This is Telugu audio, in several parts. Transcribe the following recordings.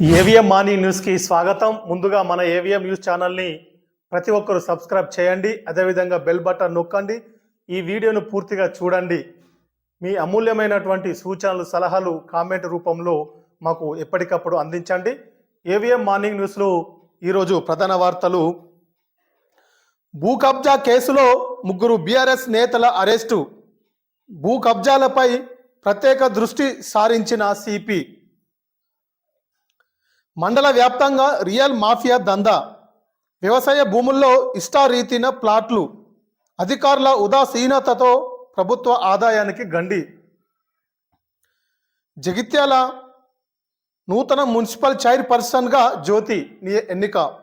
ఏవిఎం మార్నింగ్ న్యూస్కి స్వాగతం. ముందుగా మన ఏవిఎం న్యూస్ ఛానల్ని ప్రతి ఒక్కరు సబ్స్క్రైబ్ చేయండి. అదేవిధంగా బెల్ బటన్ నొక్కండి. ఈ వీడియోను పూర్తిగా చూడండి. మీ అమూల్యమైనటువంటి సూచనలు సలహాలు కామెంట్ రూపంలో మాకు ఎప్పటికప్పుడు అందించండి. ఏవిఎం మార్నింగ్ న్యూస్లో ఈరోజు ప్రధాన వార్తలు. భూ కబ్జా కేసులో ముగ్గురు బీఆర్ఎస్ నేతల అరెస్టు. భూ కబ్జాలపై ప్రత్యేక దృష్టి సారించిన సిపి. మండల వ్యాప్తంగా రియల్ మాఫియా దందా. వ్యవసాయ భూముల్లో ఇష్టారీతిన ప్లాట్లు అధికారుల ఉదాసీనతతో ప్రభుత్వ ఆదాయానికి గండి. జగిత్యాల నూతన మున్సిపల్ చైర్పర్సన్గా జ్యోతి ని- ఎన్నిక.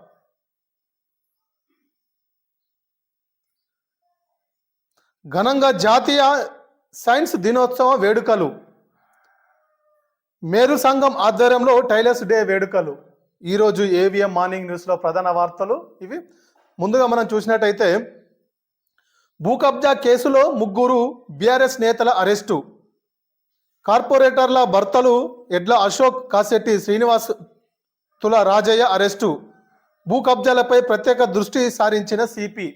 ఘనంగా జాతీయ సైన్స్ దినోత్సవ వేడుకలు. మేరు సంఘం ఆధ్వర్యంలో టైలర్స్ డే వేడుకలు. ఈరోజు ఏవిఎం మార్నింగ్ న్యూస్లో ప్రధాన వార్తలు ఇవి. ముందుగా మనం చూసినట్టయితే భూ కబ్జా కేసులో ముగ్గురు బీఆర్ఎస్ నేతల అరెస్టు. కార్పొరేటర్ల భర్తలు ఎడ్ల అశోక్ కాశెట్టి శ్రీనివాస్ తుల రాజయ్య అరెస్టు. భూ కబ్జాలపై ప్రత్యేక దృష్టి సారించిన సిపి.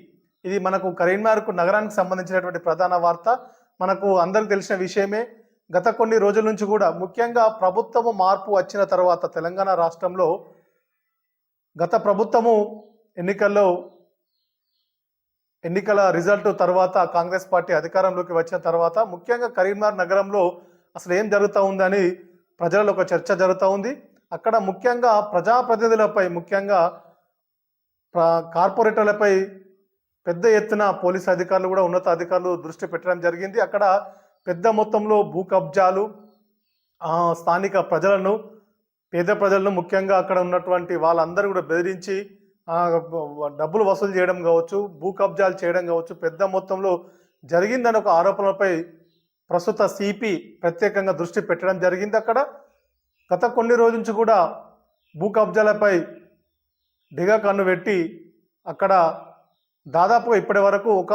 ఇది మనకు కరీంనగర్కు నగరానికి సంబంధించినటువంటి ప్రధాన వార్త. మనకు అందరికి తెలిసిన విషయమే. గత కొన్ని రోజుల నుంచి కూడా ముఖ్యంగా ప్రభుత్వము మార్పు వచ్చిన తర్వాత తెలంగాణ రాష్ట్రంలో గత ప్రభుత్వము ఎన్నికల్లో ఎన్నికల రిజల్ట్ తర్వాత కాంగ్రెస్ పార్టీ అధికారంలోకి వచ్చిన తర్వాత ముఖ్యంగా కరీంనగర్ నగరంలో అసలు ఏం జరుగుతూ ఉందని ప్రజలలో ఒక చర్చ జరుగుతూ ఉంది. అక్కడ ముఖ్యంగా ప్రజాప్రతినిధులపై ముఖ్యంగా కార్పొరేటర్లపై పెద్ద ఎత్తున పోలీస్ అధికారులు కూడా ఉన్నత అధికారులు దృష్టి పెట్టడం జరిగింది. అక్కడ పెద్ద మొత్తంలో భూ కబ్జాలు స్థానిక ప్రజలను పేద ప్రజలను ముఖ్యంగా అక్కడ ఉన్నటువంటి వాళ్ళందరూ కూడా బెదిరించి డబ్బులు వసూలు చేయడం కావచ్చు భూ కబ్జాలు చేయడం కావచ్చు పెద్ద మొత్తంలో జరిగిందని ఒక ఆరోపణలపై ప్రస్తుత సిపి ప్రత్యేకంగా దృష్టి పెట్టడం జరిగింది అక్కడ. గత కొన్ని రోజుల నుంచి కూడా భూ కబ్జాలపై డిగా కన్ను పెట్టి అక్కడ దాదాపుగా ఇప్పటి వరకు ఒక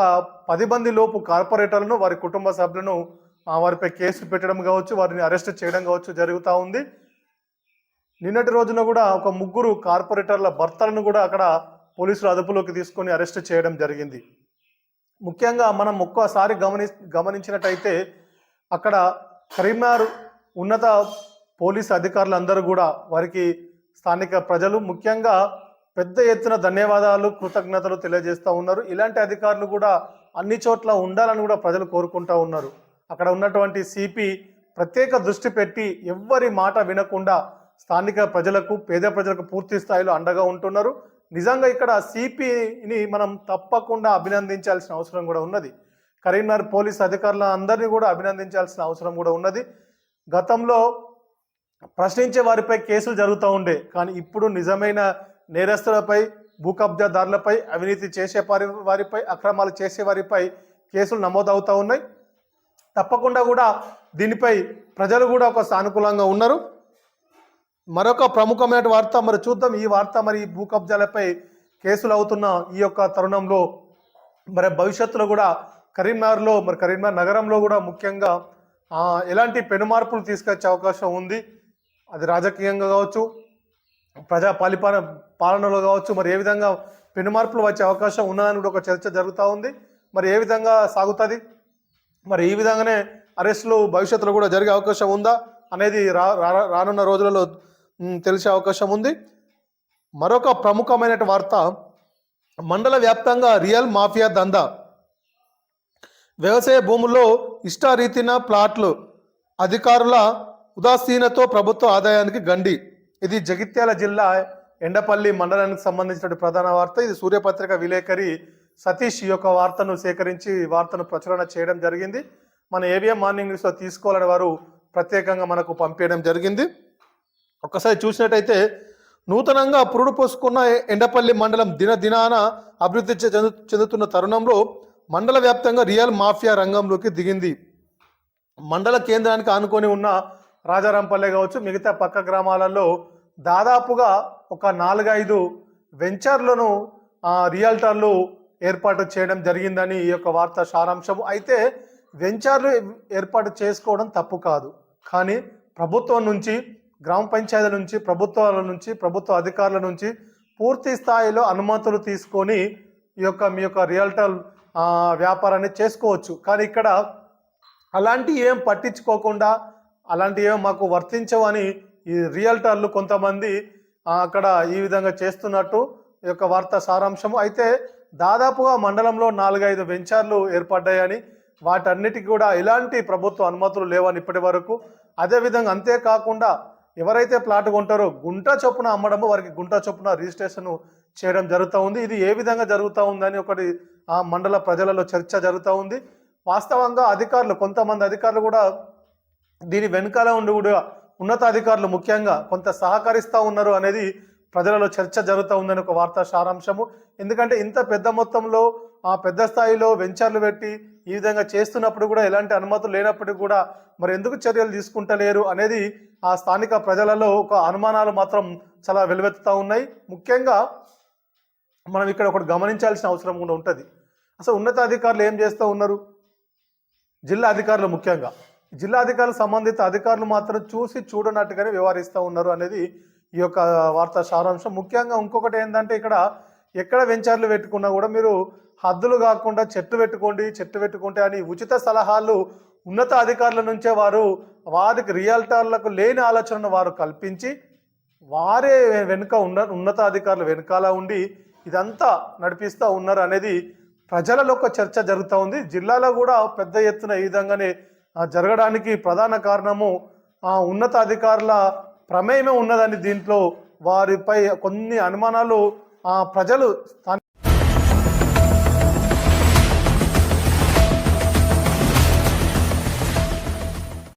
పది మంది లోపు కార్పొరేటర్లను వారి కుటుంబ సభ్యులను వారిపై కేసు పెట్టడం కావచ్చు వారిని అరెస్ట్ చేయడం కావచ్చు జరుగుతూ ఉంది. నిన్నటి రోజున కూడా ఒక ముగ్గురు కార్పొరేటర్ల భర్తలను కూడా అక్కడ పోలీసులు అదుపులోకి తీసుకొని అరెస్ట్ చేయడం జరిగింది. ముఖ్యంగా మనం ఒక్కసారి గమని గమనించినట్టయితే అక్కడ కరీంనగర్ ఉన్నత పోలీసు అధికారులు అందరూ కూడా వారికి స్థానిక ప్రజలు ముఖ్యంగా పెద్ద ఎత్తున ధన్యవాదాలు కృతజ్ఞతలు తెలియజేస్తూ ఉన్నారు. ఇలాంటి అధికారులు కూడా అన్ని చోట్ల ఉండాలని కూడా ప్రజలు కోరుకుంటూ ఉన్నారు. అక్కడ ఉన్నటువంటి సిపి ప్రత్యేక దృష్టి పెట్టి ఎవ్వరి మాట వినకుండా స్థానిక ప్రజలకు పేద ప్రజలకు పూర్తి స్థాయిలో అండగా ఉంటున్నారు. నిజంగా ఇక్కడ సిపిని మనం తప్పకుండా అభినందించాల్సిన అవసరం కూడా ఉన్నది. కరీంనగర్ పోలీస్ అధికారుల అందరినీ కూడా అభినందించాల్సిన అవసరం కూడా ఉన్నది. గతంలో ప్రశ్నించే వారిపై కేసులు జరుగుతూ ఉండే కానీ ఇప్పుడు నిజమైన నేరస్తులపై భూ కబ్జాదారులపై అవినీతి చేసే వారి వారిపై అక్రమాలు చేసే వారిపై కేసులు నమోదవుతూ ఉన్నాయి. తప్పకుండా కూడా దీనిపై ప్రజలు కూడా ఒక సానుకూలంగా ఉన్నారు. మరొక ప్రముఖమైన వార్త మరి చూద్దాం. ఈ వార్త మరి భూ కబ్జాలపై కేసులు అవుతున్న ఈ యొక్క తరుణంలో మరి భవిష్యత్తులో కూడా కరీంనగర్లో మరి కరీంనగర్ నగరంలో కూడా ముఖ్యంగా ఎలాంటి పెనుమార్పులు తీసుకొచ్చే అవకాశం ఉంది. అది రాజకీయంగా కావచ్చు ప్రజా పాలిపాలన పాలనలో కావచ్చు మరి ఏ విధంగా పెనుమార్పులు వచ్చే అవకాశం ఉన్నదని కూడా ఒక చర్చ జరుగుతూ ఉంది. మరి ఏ విధంగా సాగుతుంది? మరి ఈ విధంగానే అరెస్టులు భవిష్యత్తులో కూడా జరిగే అవకాశం ఉందా అనేది రా రా- రానున్న రోజులలో తెలిసే అవకాశం ఉంది. మరొక ప్రముఖమైన వార్త మండల వ్యాప్తంగా రియల్ మాఫియా దందా. వ్యవసాయ భూముల్లో ఇష్టారీతిన ప్లాట్లు అధికారుల ఉదాసీనతో ప్రభుత్వ ఆదాయానికి గండి. ఇది జగిత్యాల జిల్లా ఎండపల్లి మండలానికి సంబంధించిన ప్రధాన వార్త. ఇది సూర్యపత్రిక విలేకరి సతీష్ ఈ యొక్క వార్తను సేకరించి వార్తను ప్రచురణ చేయడం జరిగింది. మన ఏవిఎం మార్నింగ్ న్యూస్లో తీసుకోవాలని వారు ప్రత్యేకంగా మనకు పంపించడం జరిగింది. ఒక్కసారి చూసినట్టయితే నూతనంగా పురుడు పోసుకున్న ఎండపల్లి మండలం దినదినాన అభివృద్ధి చెందు చెందుతున్న తరుణంలో మండల వ్యాప్తంగా రియల్ మాఫియా రంగంలోకి దిగింది. మండల కేంద్రానికి ఆనుకొని ఉన్న రాజారాంపల్లె కావచ్చు మిగతా పక్క గ్రామాలలో దాదాపుగా ఒక నాలుగైదు వెంచర్లను రియల్టర్లు ఏర్పాటు చేయడం జరిగిందని ఈ యొక్క వార్త సారాంశం అయితే వెంచర్లు ఏర్పాటు చేసుకోవడం తప్పు కాదు. కానీ ప్రభుత్వం నుంచి గ్రామ పంచాయతీల నుంచి ప్రభుత్వాల నుంచి ప్రభుత్వ అధికారుల నుంచి పూర్తి స్థాయిలో అనుమతులు తీసుకొని ఈ యొక్క మీ యొక్క రియల్టర్ వ్యాపారాన్ని చేసుకోవచ్చు. కానీ ఇక్కడ అలాంటి ఏం పట్టించుకోకుండా అలాంటి ఏం మాకు వర్తించవని ఈ రియల్టర్లు కొంతమంది అక్కడ ఈ విధంగా చేస్తున్నట్టు ఈ యొక్క వార్త సారాంశము. అయితే దాదాపుగా మండలంలో నాలుగైదు వెంచర్లు ఏర్పడ్డాయని వాటన్నిటికీ కూడా ఎలాంటి ప్రభుత్వ అనుమతులు లేవని ఇప్పటి వరకు. అదేవిధంగా అంతేకాకుండా ఎవరైతే ప్లాట్ కొంటారో గుంట చొప్పున అమ్మడము వారికి గుంట చొప్పున రిజిస్ట్రేషన్ చేయడం జరుగుతూ ఉంది. ఇది ఏ విధంగా జరుగుతూ ఉందని ఒకటి ఆ మండల ప్రజలలో చర్చ జరుగుతూ ఉంది. వాస్తవంగా అధికారులు కొంతమంది అధికారులు కూడా దీని వెనకాల ఉండి కూడా ఉన్నతాధికారులు ముఖ్యంగా కొంత సహకరిస్తూ ఉన్నారు అనేది ప్రజలలో చర్చ జరుగుతూ ఉందని ఒక వార్త సారాంశము. ఎందుకంటే ఇంత పెద్ద మొత్తంలో ఆ పెద్ద స్థాయిలో వెంచర్లు పెట్టి ఈ విధంగా చేస్తున్నప్పుడు కూడా ఎలాంటి అనుమతులు లేనప్పటికీ కూడా మరి ఎందుకు చర్యలు తీసుకుంటలేరు అనేది ఆ స్థానిక ప్రజలలో ఒక అనుమానాలు మాత్రం చాలా వెలువెత్తుతూ ఉన్నాయి. ముఖ్యంగా మనం ఇక్కడ ఒకటి గమనించాల్సిన అవసరం కూడా ఉంటుంది. అసలు ఉన్నతాధికారులు ఏం చేస్తూ ఉన్నారు? జిల్లా అధికారులు ముఖ్యంగా. జిల్లా అధికారులు సంబంధిత అధికారులు మాత్రం చూసి చూడనట్టుగానే వ్యవహరిస్తూ ఉన్నారు అనేది ఈ యొక్క వార్త సారాంశం. ముఖ్యంగా ఇంకొకటి ఏంటంటే ఇక్కడ ఎక్కడ వెంచర్లు పెట్టుకున్నా కూడా మీరు హద్దులు కాకుండా చెట్లు పెట్టుకోండి చెట్లు పెట్టుకుంటే అని ఉచిత సలహాలు ఉన్నత అధికారుల నుంచే వారు వారికి రియల్టర్లకు లేని ఆలోచనను వారు కల్పించి వారే వెనుక ఉన్న ఉన్నతాధికారులు వెనకాల ఉండి ఇదంతా నడిపిస్తూ ఉన్నారు అనేది ప్రజలలో ఒక చర్చ జరుగుతూ ఉంది. జిల్లాలో కూడా పెద్ద ఎత్తున ఈ విధంగానే జరగడానికి ప్రధాన కారణము ఆ, ఉన్నతాధికారుల ప్రమేయమే ఉన్నదని దీంట్లో వారిపై కొన్ని అనుమానాలు ఆ, ప్రజలు స్థానిక